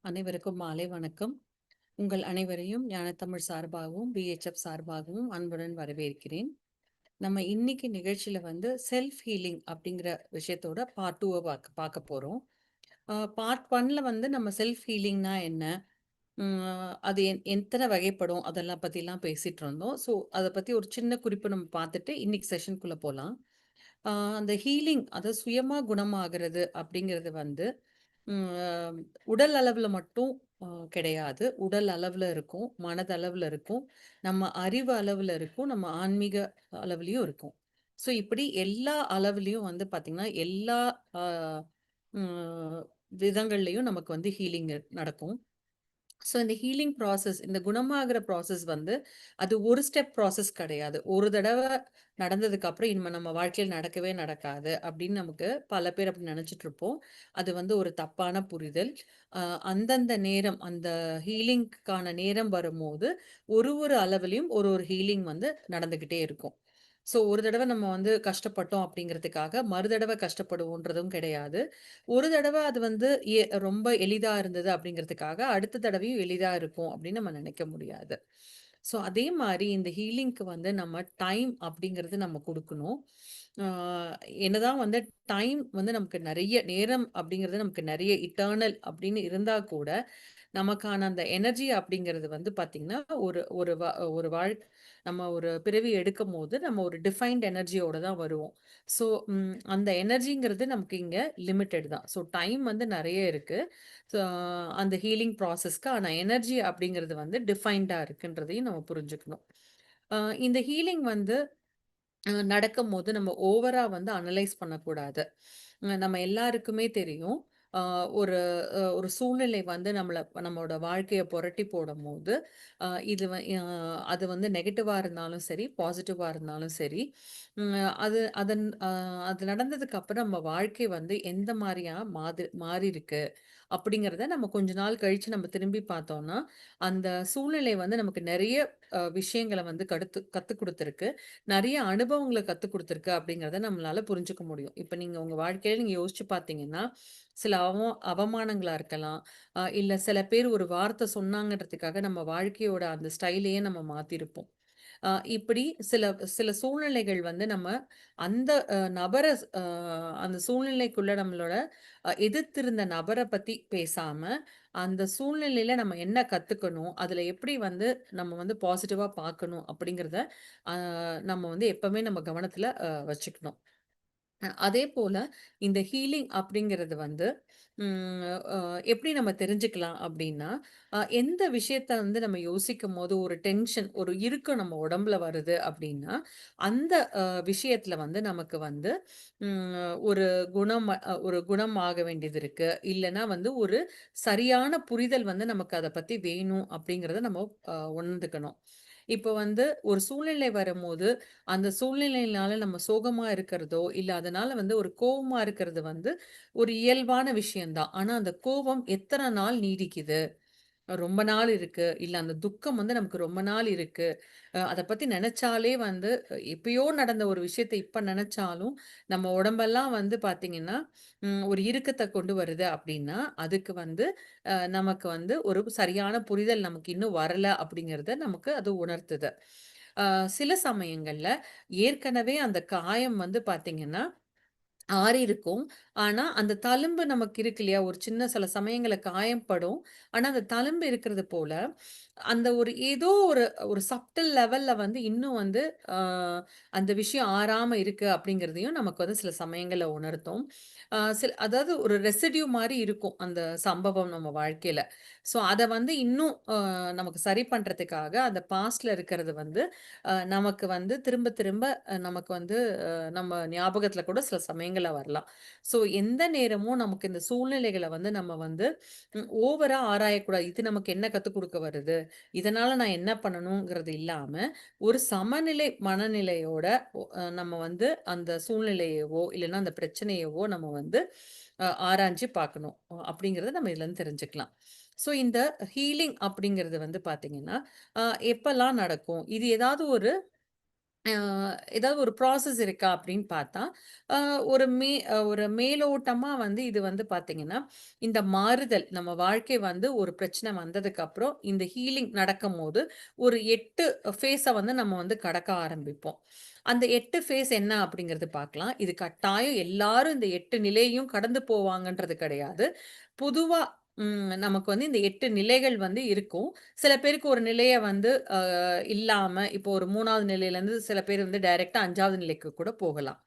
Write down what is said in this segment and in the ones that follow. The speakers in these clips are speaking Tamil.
அனைவருக்கும் மாலை வணக்கம். உங்கள் அனைவரையும் ஞானத்தமிழ் சார்பாகவும், பிஹெச்எஃப் சார்பாகவும் அன்புடன் வரவேற்கிறேன். நம்ம இன்னைக்கு நிகழ்ச்சியில வந்து செல்ஃப் ஹீலிங் அப்படிங்கிற விஷயத்தோட பார்ட் டூவை பார்க்க பார்க்க போறோம். பார்ட் ஒன்ல வந்து நம்ம செல்ஃப் ஹீலிங்னா என்ன? அது என் எத்தனை வகைப்படும்? அதெல்லாம் பத்திலாம் பேசிட்டு இருந்தோம். ஸோ, அதை பத்தி ஒரு சின்ன குறிப்பு நம்ம பார்த்துட்டு, இன்னைக்கு செஷனுக்குள்ள போகலாம் அந்த ஹீலிங் அதை சுயமா குணமாகிறது அப்படிங்கிறது வந்து, உடல் அளவில் மட்டும் கிடையாது. உடல் அளவில் இருக்கும், மனதளவில் இருக்கும், நம்ம அறிவு அளவில் இருக்கும், நம்ம ஆன்மீக அளவுலேயும் இருக்கும். ஸோ, இப்படி எல்லா அளவுலேயும் வந்து பார்த்திங்கன்னா எல்லா விதங்கள்லையும் நமக்கு வந்து ஹீலிங் நடக்கும். ஸோ, இந்த ஹீலிங் ப்ராசஸ் இந்த குணமாகிற ப்ராசஸ் வந்து, அது ஒரு ஸ்டெப் ப்ராசஸ் கிடையாது. ஒரு தடவை நடந்ததுக்கு அப்புறம், இனிமே நம்ம வாழ்க்கையில் நடக்கவே நடக்காது அப்படின்னு நமக்கு பல பேர் அப்படி நினச்சிட்டு இருப்போம். அது வந்து ஒரு தப்பான புரிதல். அந்தந்த நேரம், அந்த ஹீலிங்க்கான நேரம் வரும்போது, ஒரு ஒரு அளவுலையும் ஒரு ஒரு ஹீலிங் வந்து நடந்துக்கிட்டே இருக்கும். ஸோ, ஒரு தடவை நம்ம வந்து கஷ்டப்பட்டோம் அப்படிங்கிறதுக்காக, மறு தடவை கஷ்டப்படுவோன்றதும் கிடையாது. ஒரு தடவை அது வந்து எ ரொம்ப எளிதா இருந்தது அப்படிங்கிறதுக்காக, அடுத்த தடவையும் எளிதா இருக்கும் அப்படின்னு நம்ம நினைக்க முடியாது. ஸோ, அதே மாதிரி இந்த ஹீலிங்க்கு வந்து நம்ம டைம் அப்படிங்கிறது நம்ம கொடுக்கணும் என்னதான் வந்து டைம் வந்து நமக்கு நிறைய நேரம் அப்படிங்கிறது நமக்கு நிறைய இட்டர்னல் அப்படின்னு இருந்தா கூட, நமக்கான அந்த எனர்ஜி அப்படிங்கிறது வந்து பார்த்தீங்கன்னா, ஒரு ஒரு வா ஒரு வாழ் நம்ம ஒரு பிறவி எடுக்கும் போது நம்ம ஒரு டிஃபைன்ட் எனர்ஜியோட தான் வருவோம். ஸோ, அந்த எனர்ஜிங்கிறது நமக்கு இங்கே லிமிட்டெட் தான். ஸோ, டைம் வந்து நிறைய இருக்குது ஸோ, அந்த ஹீலிங் ப்ராசஸ்க்கு ஆனால் எனர்ஜி அப்படிங்கிறது வந்து டிஃபைன்டாக இருக்குன்றதையும் நம்ம புரிஞ்சுக்கணும். இந்த ஹீலிங் வந்து நடக்கும் போது நம்ம ஓவராக வந்து அனலைஸ் பண்ணக்கூடாது. நம்ம எல்லாருக்குமே தெரியும். ஒரு ஒரு சூழ்நிலை வந்து நம்மளை நம்மளோட வாழ்க்கையை புரட்டி போடும்போது, போது இது அது வந்து நெகட்டிவாக இருந்தாலும் சரி, பாசிட்டிவாக இருந்தாலும் சரி, அது அதன் அது நடந்ததுக்கு அப்புறம் நம்ம வாழ்க்கை வந்து எந்த மாதிரியா மாதிரி மாறி மாறியிருக்கு? அப்படிங்கிறத நம்ம கொஞ்ச நாள் கழிச்சு நம்ம திரும்பி பார்த்தோம்னா, அந்த சூழ்நிலை வந்து நமக்கு நிறைய அ விஷயங்கள வந்து கடுத்து கற்றுக் கொடுத்துருக்கு நிறைய அனுபவங்களை கற்றுக் கொடுத்துருக்கு அப்படிங்கிறத நம்மளால புரிஞ்சுக்க முடியும். இப்போ நீங்கள் உங்கள் வாழ்க்கையில் நீங்கள் யோசிச்சு பார்த்தீங்கன்னா, சில அவ அவமானங்களாக இருக்கலாம். இல்லை சில பேர் ஒரு வார்த்தை சொன்னாங்கன்றதுக்காக நம்ம வாழ்க்கையோட அந்த ஸ்டைலையே நம்ம மாற்றிருப்போம் இப்படி சில சில சூழ்நிலைகள் வந்து நம்ம அந்த நபரை அந்த சூழ்நிலைக்குள்ள நம்மளோட எதிர்த்திருந்த நபரை பத்தி பேசாம, அந்த சூழ்நிலையில நம்ம என்ன கத்துக்கணும்? அதுல எப்படி வந்து நம்ம வந்து பாசிட்டிவா பார்க்கணும்? அப்படிங்கிறத நம்ம வந்து எப்பவுமே நம்ம கவனத்துல வச்சுக்கணும். அதே போல இந்த ஹீலிங் அப்படிங்கிறது வந்து, எப்படி நம்ம தெரிஞ்சுக்கலாம் அப்படின்னா, எந்த விஷயத்த வந்து நம்ம யோசிக்கும்போது ஒரு டென்ஷன், ஒரு இறுக்கம் நம்ம உடம்புல வருது அப்படின்னா, அந்த விஷயத்துல வந்து நமக்கு வந்து ஒரு குணம் ஒரு குணம் ஆக வேண்டியது இருக்கு. இல்லைன்னா வந்து ஒரு சரியான புரிதல் வந்து நமக்கு அதை பத்தி வேணும் அப்படிங்கிறத நம்ம உணர்ந்துக்கணும். இப்போ வந்து ஒரு சூழ்நிலை வரும்போது, அந்த சூழ்நிலையினால நம்ம சோகமா இருக்கிறதோ, இல்லை அதனால வந்து ஒரு கோவமா இருக்கிறது வந்து ஒரு இயல்பான விஷயம்தான் ஆனால் ஆனா அந்த கோபம் எத்தனை நாள் நீடிக்குது? ரொம்ப நாள் இருக்கு. இல்ல அந்த துக்கம் வந்து நமக்கு ரொம்ப நாள் இருக்கு. அதை பத்தி நினைச்சாலே வந்து எப்பயோ நடந்த ஒரு விஷயத்த இப்ப நினைச்சாலும் நம்ம உடம்பெல்லாம் வந்து பாத்தீங்கன்னா, ம் ஒரு இறுக்கத்தை கொண்டு வருது அப்படின்னா அதுக்கு வந்து நமக்கு வந்து ஒரு சரியான புரிதல் நமக்கு இன்னும் வரல அப்படிங்கிறத நமக்கு அது உணர்த்துது. சில சமயங்கள்ல ஏற்கனவே அந்த காயம் வந்து பாத்தீங்கன்னா ஆறியிருக்கும். ஆனா, அந்த தழும்பு நமக்கு இருக்கு இல்லையா? ஒரு சின்ன சில சமயங்கள்ல காயம்படும் ஆனால் ஆனா, அந்த தழும்பு இருக்கிறது போல, அந்த ஒரு ஏதோ ஒரு ஒரு சப்டில் லெவல்ல வந்து இன்னும் வந்து அந்த விஷயம் ஆறாம இருக்கு அப்படிங்கிறதையும் நமக்கு வந்து சில சமயங்கள்ல உணர்த்தும். சில அதாவது ஒரு ரெசிட்யூ மாதிரி இருக்கும் அந்த சம்பவம் நம்ம வாழ்க்கையில. ஸோ, அதை வந்து இன்னும் நமக்கு சரி பண்றதுக்காக அந்த பாஸ்ட்ல இருக்கிறது வந்து நமக்கு வந்து திரும்ப திரும்ப நமக்கு வந்து நம்ம ஞாபகத்துல கூட சில சமயங்கள்ல வரலாம். ஸோ, எந்த நேரமும் நமக்கு இந்த சூழ்நிலைகளை வந்து நம்ம வந்து ஓவரா ஆராயக்கூடாது. இது நமக்கு என்ன கத்துக் கொடுக்க வருது? இதனால நான் என்ன பண்ணணுங்கிறது இல்லாம, ஒரு சமநிலை மனநிலையோட நம்ம வந்து அந்த சூழ்நிலையவோ, இல்லைன்னா அந்த பிரச்சனையவோ நம்ம வந்து ஆராய்ஞ்சு பார்க்கணும். அப்படிங்கிறத நம்ம இதுலருந்து தெரிஞ்சுக்கலாம். ஸோ, இந்த ஹீலிங் அப்படிங்கிறது வந்து பார்த்தீங்கன்னா, எப்பெல்லாம் நடக்கும்? இது ஏதாவது ஒரு ஏதாவது ஒரு ப்ராசஸ் இருக்கா அப்படின்னு பார்த்தா, ஒரு மே ஒரு மேலோட்டமா வந்து இது வந்து பார்த்தீங்கன்னா, இந்த மாறுதல் நம்ம வாழ்க்கை வந்து ஒரு பிரச்சனை வந்ததுக்கப்புறம், இந்த ஹீலிங் நடக்கும் போது ஒரு எட்டு ஃபேஸை வந்து நம்ம வந்து கடக்க ஆரம்பிப்போம். அந்த எட்டு ஃபேஸ் என்ன அப்படிங்கிறது பார்க்கலாம். இது கட்டாயம் எல்லாரும் இந்த எட்டு நிலையையும் கடந்து போவாங்கன்றது கிடையாது. பொதுவாக ம் நமக்கு வந்து இந்த 8 நிலைகள் வந்து இருக்கும். சில பேருக்கு ஒரு நிலைய வந்து அ இல்லாம, இப்போ ஒரு 3வது நிலையிலேருந்து சில பேர் வந்து டைரக்ட்டா 5வது நிலைக்கு கூட போகலாம்.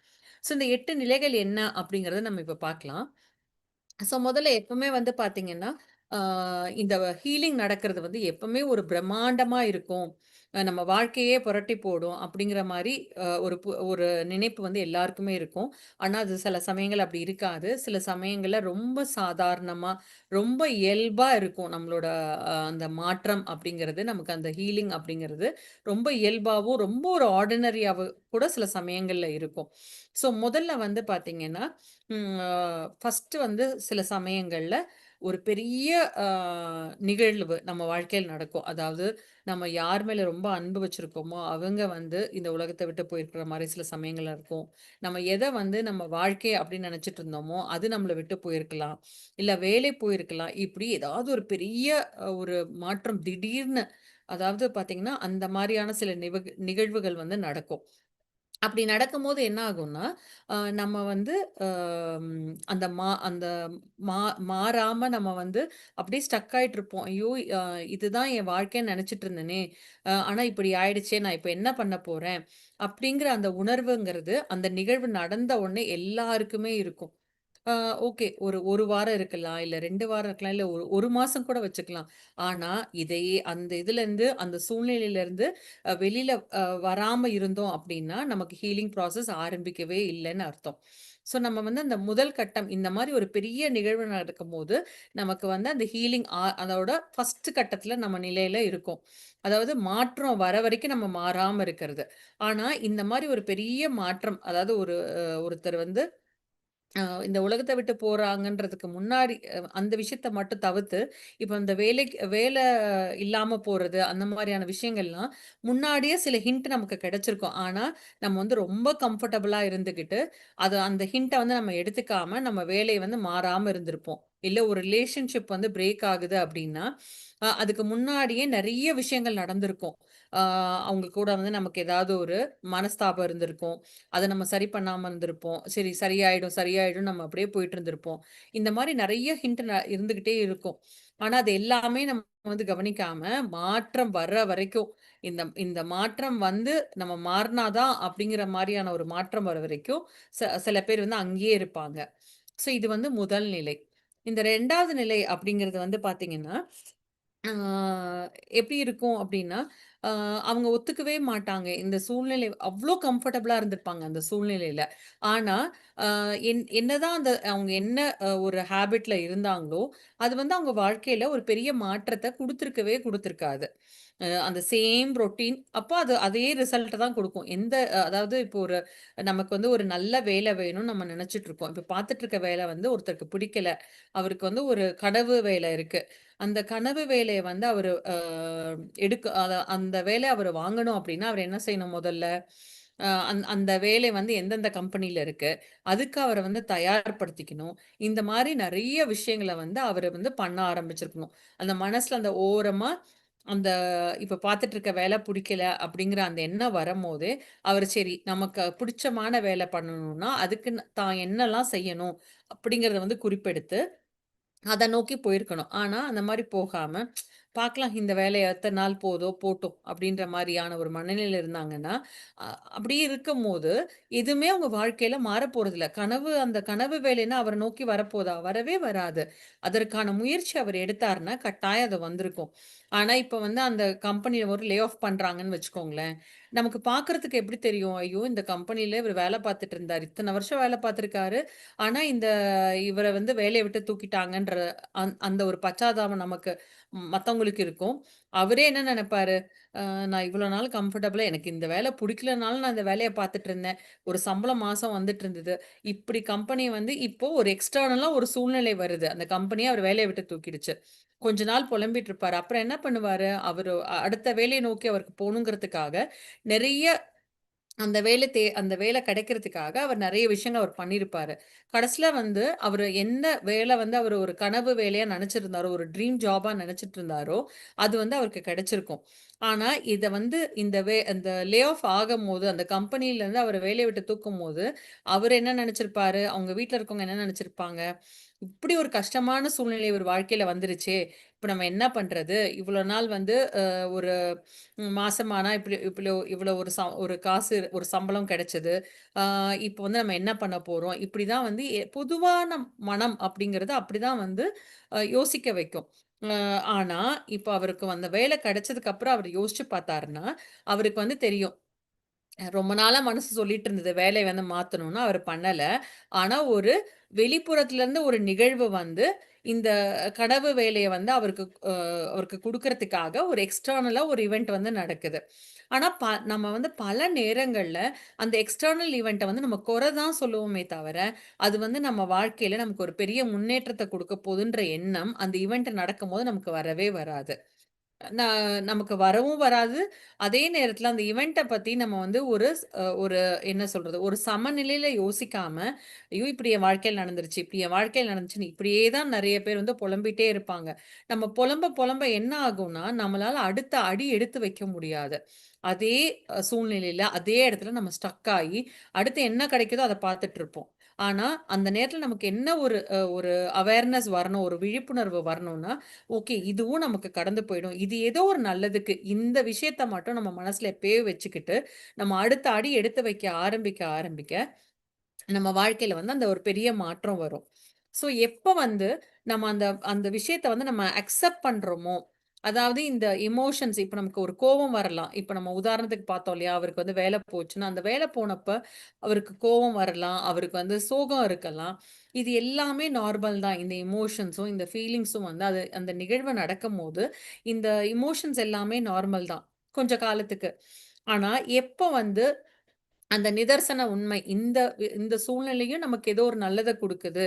ஸோ இந்த 8 நிலைகள் என்ன அப்படிங்கிறத நம்ம இப்ப பார்க்கலாம். ஸோ முதல்ல எப்பவுமே வந்து பார்த்தீங்கன்னா, இந்த ஹீலிங் நடக்கிறது வந்து எப்பவுமே ஒரு பிரம்மாண்டமா இருக்கும். நம்ம வாழ்க்கையே புரட்டி போடும் அப்படிங்கிற மாதிரி ஒரு பு ஒரு நினைப்பு வந்து எல்லாருக்குமே இருக்கும். ஆனால் அது சில சமயங்கள் அப்படி இருக்காது. சில சமயங்களில் ரொம்ப சாதாரணமாக ரொம்ப இயல்பாக இருக்கும். நம்மளோட அந்த மாற்றம் அப்படிங்கிறது, நமக்கு அந்த ஹீலிங் அப்படிங்கிறது ரொம்ப இயல்பாகவும் ரொம்ப ஒரு ஆர்டினரியாகவும் கூட சில சமயங்களில் இருக்கும். ஸோ முதல்ல வந்து பார்த்தீங்கன்னா, ஃபஸ்ட்டு வந்து சில சமயங்களில் ஒரு பெரிய நிகழ்வு நம்ம வாழ்க்கையில் நடக்கும். அதாவது நம்ம யார் மேல ரொம்ப அன்பு வச்சிருக்கோமோ, அவங்க வந்து இந்த உலகத்தை விட்டு போயிருக்கிற மாதிரி சில சமயங்கள் இருக்கும். நம்ம எதை வந்து நம்ம வாழ்க்கை அப்படின்னு நினச்சிட்டு இருந்தோமோ, அது நம்மளை விட்டு போயிருக்கலாம். இல்ல வேலை போயிருக்கலாம். இப்படி ஏதாவது ஒரு பெரிய ஒரு மாற்றம் திடீர்னு அதாவது பார்த்தீங்கன்னா, அந்த மாதிரியான சில நிவகு நிகழ்வுகள் வந்து நடக்கும். அப்படி நடக்கும்போது என்ன ஆகும்னா, அ நம்ம வந்து அ ம் அந்த மா அந்த மா மாறாம நம்ம வந்து அப்படியே ஸ்டக் ஆயிட்டுருப்போம். ஐயோ! அ இதுதான் என் வாழ்க்கைன்னு நெனச்சுட்டு இருந்தேனே! அ ஆனா இப்படி ஆயிடுச்சே! நான் இப்ப என்ன பண்ண போறேன்? அப்படிங்கிற அந்த உணர்வுங்கிறது, அந்த நிகழ்வு நடந்த உடனே எல்லாருக்குமே இருக்கும். ஆ ஓகே. ஒரு 1 வாரம் இருக்கலாம். இல்ல 2 வாரம் இருக்கலாம். இல்ல ஒரு 1 மாசம் கூட வச்சுக்கலாம். ஆனா, இதையே அந்த இதுலருந்து, அந்த சூழ்நிலையிலருந்து அ வெளில அ வராம இருந்தோம் அப்டின்னா, நமக்கு ஹீலிங் ப்ராசஸ் ஆரம்பிக்கவே இல்லன்னு அர்த்தம். ஸோ நம்ம வந்து அந்த முதல் கட்டம் இந்த மாரி ஒரு பெரிய நிகழ்வு நடக்கும்போது, நமக்கு வந்து அந்த ஹீலிங் ஆ அதோட ஃபர்ஸ்ட் கட்டத்துல நம்ம நிலையில இருக்கோம். அதாவது மாற்றம் வர வரைக்கும் நம்ம மாறாம இருக்கிறது. ஆனா, இந்த மாரி ஒரு பெரிய மாற்றம் அதாவது ஒரு அ ஒருத்தர் வந்து இந்த உலகத்தை விட்டு போறாங்கன்றதுக்கு முன்னாடி அந்த விஷயத்த மட்டும் தவிர்த்து, இப்போ இந்த வேலைக்கு வேலை இல்லாம போறது, அந்த மாதிரியான விஷயங்கள்லாம் முன்னாடியே சில ஹிண்ட் நமக்கு கிடைச்சிருக்கும். ஆனா, நம்ம வந்து ரொம்ப கம்ஃபர்டபுளா இருந்துகிட்டு, அது அந்த ஹிண்ட்டை வந்து நம்ம எடுத்துக்காம, நம்ம வேலையை வந்து மாறாம இருந்திருப்போம். இல்ல ஒரு ரிலேஷன்ஷிப் வந்து பிரேக் ஆகுது அப்படின்னா அதுக்கு முன்னாடியே நிறைய விஷயங்கள் நடந்திருக்கும். அவங்க கூட வந்து நமக்கு ஏதாவது ஒரு மனஸ்தாபம் இருந்திருக்கும். அதை நம்ம சரி பண்ணாமல் இருந்திருப்போம். சரி சரியாயிடும், சரியாயிடும் நம்ம அப்படியே போயிட்டு இருந்திருப்போம். இந்த மாதிரி நிறைய ஹிண்ட் இருந்துகிட்டே இருக்கும். ஆனா, அது எல்லாமே நம்ம வந்து கவனிக்காம, மாற்றம் வர்ற வரைக்கும், இந்த இந்த மாற்றம் வந்து நம்ம மாறினாதான் அப்படிங்கிற மாதிரியான ஒரு மாற்றம் வர வரைக்கும், ச சில பேர் வந்து அங்கேயே இருப்பாங்க. ஸோ இது வந்து முதல் நிலை. இந்த ரெண்டாவது நிலை அப்படிங்கிறது வந்து பாத்தீங்கன்னா ஆ எப்படி இருக்கும் அப்படின்னா அ அவங்க ஒத்துக்கவே மாட்டாங்க. இந்த சூழ்நிலை அவ்ளோ கம்ஃபர்டபுளா இருந்திருப்பாங்க அந்த சூழ்நிலையில. ஆனா, அ என் என்னதான் அந்த அவங்க என்ன அ ஒரு ஹேபிட்ல இருந்தாங்களோ, அது வந்து அவங்க வாழ்க்கையில ஒரு பெரிய மாற்றத்த கொடுத்துருக்கவே கொடுத்துருக்காது அ அந்த சேம் ரொட்டீன் அப்போ அது அதே ரிசல்ட்ட தான் குடுக்கும். எந்த அ அதாவது இப்போ ஒரு நமக்கு வந்து ஒரு நல்ல வேலை வேணும்னு நம்ம நெனச்சுட்டு இருக்கோம். இப்போ பார்த்துட்டு இருக்க வேலை வந்து ஒருத்தருக்கு பிடிக்கல. அவருக்கு வந்து ஒரு கடவு வேலை இருக்கு. அந்த கனவு வேலையை வந்து அவரு எடுக்க அந்த வேலையை அவர் வாங்கணும் அப்படின்னா அவர் என்ன செய்யணும் முதல்ல? அந் அந்த வேலை வந்து எந்தெந்த கம்பெனியில் இருக்கு? அதுக்கு அவரை வந்து தயார்படுத்திக்கணும். இந்த மாதிரி நிறைய விஷயங்களை வந்து அவர் வந்து பண்ண ஆரம்பிச்சிருக்கணும். அந்த மனசுல அந்த ஓரமா அந்த இப்ப பார்த்துட்டு இருக்க வேலை பிடிக்கல அப்படிங்கிற அந்த எண்ணம் வரும்போது அவர் சரி நமக்கு பிடிச்சமான வேலை பண்ணணும்னா, அதுக்கு தான் என்னலாம் செய்யணும்? அப்படிங்கிறத வந்து குறிப்பெடுத்து அதை நோக்கி போயிருக்கணும். ஆனால் அந்த மாதிரி போகாம, "பார்க்கலாம் இந்த வேலையை எத்தன நாள் போதோ போட்டோம் அப்படின்ற மாதிரியான ஒரு மனநிலையில் இருந்தாங்கன்னா, அப்படியே இருக்கும் போது எதுவுமே அவங்க வாழ்க்கையில மாறப்போறதில்ல. கனவு அந்த கனவு வேலைன்னா அவரை நோக்கி வரப்போதா? வரவே வராது. அதற்கான முயற்சி அவர் எடுத்தாருன்னா, கட்டாயம் அது வந்திருக்கும். ஆனா, இப்ப வந்து அந்த கம்பெனியில் ஒரு லே ஆஃப் பண்றாங்கன்னு வச்சுக்கோங்களேன். நமக்கு பார்க்கறதுக்கு எப்படி தெரியும்? ஐயோ! இந்த கம்பெனில இவர் வேலை பார்த்துட்டு இருந்தார் இத்தனை வருஷம் வேலை பார்த்துருக்காரு. ஆனா, இந்த இவரை வந்து வேலையை விட்டு தூக்கிட்டாங்கன்ற அந் அந்த ஒரு பச்சாதாபம் நமக்கு மற்றவங்களுக்கு இருக்கும். அவரே என்ன நினைப்பாரு நான் இவ்வளோ நாள் கம்ஃபர்டபுளாக எனக்கு இந்த வேலை பிடிக்கலனாலும் நான் இந்த வேலையை பார்த்துட்டு இருந்தேன். ஒரு சம்பளம் மாதம் வந்துட்டு இருந்தது. இப்படி கம்பெனி வந்து இப்போ ஒரு எக்ஸ்டர்னலாக ஒரு சூழ்நிலை வருது. அந்த கம்பெனியை அவர் வேலையை விட்டு தூக்கிடுச்சு. கொஞ்ச நாள் புலம்பிட்டு இருப்பாரு. அப்புறம் என்ன பண்ணுவாரு, அவர் அடுத்த வேலையை நோக்கி அவருக்கு போகணுங்கிறதுக்காக நிறைய அந்த வேலை தே அந்த வேலை கிடைக்கிறதுக்காக அவர் நிறைய விஷயங்கள் அவர் பண்ணியிருப்பாரு. கடைசியில் வந்து அவர் என்ன வேலை வந்து அவர் ஒரு கனவு வேலையாக நினச்சிருந்தாரோ ஒரு ட்ரீம் ஜாபாக நினச்சிட்டு இருந்தாரோ, அது வந்து அவருக்கு கிடைச்சிருக்கும். ஆனால் இதை வந்து இந்த வே இந்த லே ஆஃப் ஆகம்போது, அந்த கம்பெனிலேருந்து அவர் வேலையை விட்டு தூக்கும்போது, அவர் என்ன நினச்சிருப்பாரு அவங்க வீட்டில் இருக்கவங்க என்ன நினச்சிருப்பாங்க இப்படி ஒரு கஷ்டமான சூழ்நிலை ஒரு வாழ்க்கையில வந்துருச்சே! இப்ப நம்ம என்ன பண்றது? இவ்வளோ நாள் வந்து ஒரு ம் மாசமானா இப்படி இவ்ளோ இவ்வளோ ஒரு ச ஒரு காசு ஒரு சம்பளம் கிடைச்சது. ஆஹ் இப்போ வந்து நம்ம என்ன பண்ண போறோம்? இப்படிதான் வந்து எ பொதுவான மனம் அப்படிங்கிறது அப்படிதான் வந்து யோசிக்க வைக்கும். அ ஆனா, இப்ப அவருக்கு அந்த வேலை கிடைச்சதுக்கு அப்புறம் அவர் யோசிச்சு பார்த்தாருன்னா, அவருக்கு வந்து தெரியும். ரொம்ப நாளா மனசு சொல்லிட்டு இருந்தது. வேலையை வந்து மாத்தணும்னு. அவர் பண்ணல. ஆனா, ஒரு வெளிப்புறத்துலருந்து ஒரு நிகழ்வு வந்து, இந்த கடவு வேலைய வந்து அவருக்கு அ அவருக்கு குடுக்கறதுக்காக ஒரு எக்ஸ்டர்னலா ஒரு இவெண்ட் வந்து நடக்குது. ஆனா, ப நம்ம வந்து பல நேரங்கள்ல அந்த எக்ஸ்டர்னல் ஈவெண்ட்டை வந்து நம்ம குறை தான் சொல்லுவோமே தவிர, அது வந்து நம்ம வாழ்க்கையில நமக்கு ஒரு பெரிய முன்னேற்றத்த குடுக்க போதுன்ற எண்ணம், அந்த ஈவென்ட் நடக்கும்போது நமக்கு வரவே வராது. நான் நமக்கு வரவும் வராது. அதே நேரத்துல அந்த இவெண்ட்ட பத்தி நம்ம வந்து ஒரு ஸ் அ ஒரு என்ன சொல்றது? ஒரு சமநிலையில யோசிக்காம, ஐயோ! இப்படி என் வாழ்க்கையில நடந்துருச்சு. இப்படி என் வாழ்க்கையில நடந்துச்சுன்னு இப்படியே தான் நெறைய பேர் வந்து புலம்பிட்டே இருப்பாங்க. நம்ம புலம்ப புலம்ப என்ன ஆகும்னா, நம்மளால அடுத்த அடி எடுத்து வைக்க முடியாது. அதே அ சூழ்நிலையில, அதே இடத்துல நம்ம ஸ்டக் ஆயி, அடுத்து என்ன கிடைக்குதோ அத பார்த்துட்டுருப்போம். ஆனா, அந்த நேரத்தில் நமக்கு என்ன ஒரு ஒரு அவேர்னஸ் வரணும், ஒரு விழிப்புணர்வு வரணும்னா, ஓகே. இதுவும் நமக்கு கடந்து போயிடும். இது ஏதோ ஒரு நல்லதுக்கு. இந்த விஷயத்த மட்டும் நம்ம மனசுல எப்பயோ வச்சுக்கிட்டு, நம்ம அடுத்த அடி எடுத்து வைக்க ஆரம்பிக்க, ஆரம்பிக்க நம்ம வாழ்க்கையில வந்து அந்த ஒரு பெரிய மாற்றம் வரும். ஸோ எப்போ வந்து நம்ம அந்த அந்த விஷயத்த வந்து நம்ம அக்செப்ட் பண்றோமோ, அதாவது இந்த எமோஷன்ஸ் இப்போ நமக்கு ஒரு கோவம் வரலாம். இப்போ நம்ம உதாரணத்துக்கு பார்த்தோம் இல்லையா? அவருக்கு வந்து வேலை போச்சுன்னா, அந்த வேலை போனப்ப அவருக்கு கோவம் வரலாம். அவருக்கு வந்து சோகம் இருக்கலாம். இது எல்லாமே நார்மல் தான். இந்த இமோஷன்ஸும் இந்த ஃபீலிங்ஸும் வந்து அது அந்த நிகழ்வு நடக்கும்போது, இந்த இமோஷன்ஸ் எல்லாமே நார்மல் தான். கொஞ்ச காலத்துக்கு. ஆனால் எப்போ வந்து அந்த நிதர்சன உண்மை. இந்த வி இந்த சூழ்நிலையும் நமக்கு ஏதோ ஒரு நல்லதை கொடுக்குது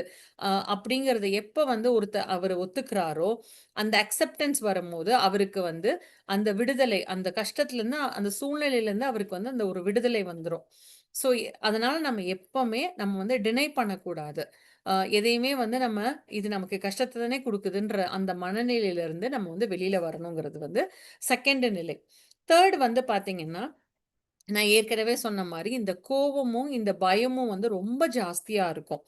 அப்படிங்கிறத எப்ப வந்து ஒருத்த அவர் ஒத்துக்கிறாரோ, அந்த அக்செப்டன்ஸ் வரும்போது, அவருக்கு வந்து அந்த விடுதலை, அந்த கஷ்டத்துலருந்து, அந்த சூழ்நிலையிலேருந்து அவருக்கு வந்து அந்த ஒரு விடுதலை வந்துடும் ஸோ, அதனால நம்ம எப்பவுமே நம்ம வந்து டினை பண்ணக்கூடாது. எதையுமே வந்து நம்ம இது நமக்கு கஷ்டத்தை தானே கொடுக்குதுன்ற அந்த மனநிலையிலருந்து நம்ம வந்து வெளியில வரணுங்கிறது வந்து செகண்ட் நிலை. தேர்ட் வந்து பார்த்தீங்கன்னா நான் ஏற்கனவே சொன்ன மாதிரி இந்த கோவமும், இந்த பயமும் வந்து ரொம்ப ஜாஸ்தியா இருக்கும்.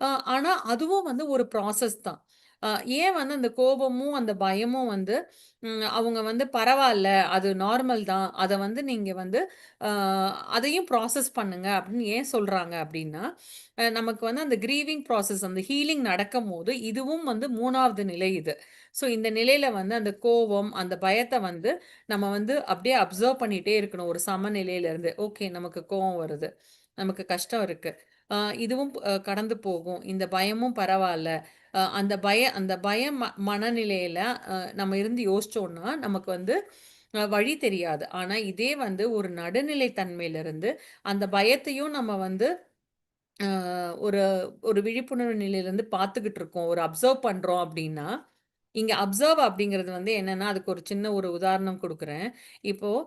அ ஆனா, அதுவும் வந்து ஒரு ப்ராசஸ் தான். ஏன் வந்து அந்த கோபமும், அந்த பயமும் வந்து அவங்க வந்து பரவாயில்ல அது நார்மல் தான். அதை வந்து நீங்கள் வந்து அதையும் ப்ராசஸ் பண்ணுங்க அப்படின்னு ஏன் சொல்கிறாங்க அப்படின்னா, நமக்கு வந்து அந்த க்ரீவிங் ப்ராசஸ் அந்த ஹீலிங் நடக்கும் போது இதுவும் வந்து மூணாவது நிலை இது. ஸோ இந்த நிலையில் வந்து அந்த கோபம் அந்த பயத்தை வந்து நம்ம வந்து அப்படியே அப்சர்வ் பண்ணிகிட்டே இருக்கணும். ஒரு சமநிலையிலேருந்து ஓகே நமக்கு கோபம் வருது. நமக்கு கஷ்டம் இருக்குது இதுவும் கடந்து போகும். இந்த பயமும் பரவாயில்ல அந்த பய அந்த பயம் ம மனநிலையில் நம்ம இருந்து யோசித்தோன்னா நமக்கு வந்து வழி தெரியாது. ஆனால் இதே வந்து ஒரு நடுநிலை தன்மையிலிருந்து, அந்த பயத்தையும் நம்ம வந்து ஒரு ஒரு விழிப்புணர்வு நிலையிலேருந்து பார்த்துக்கிட்டு இருக்கோம். ஒரு அப்சர்வ் பண்ணுறோம் அப்படின்னா இங்கே அப்சர்வ் அப்படிங்கிறது வந்து என்னென்னா அதுக்கு ஒரு சின்ன ஒரு உதாரணம் கொடுக்குறேன் இப்போது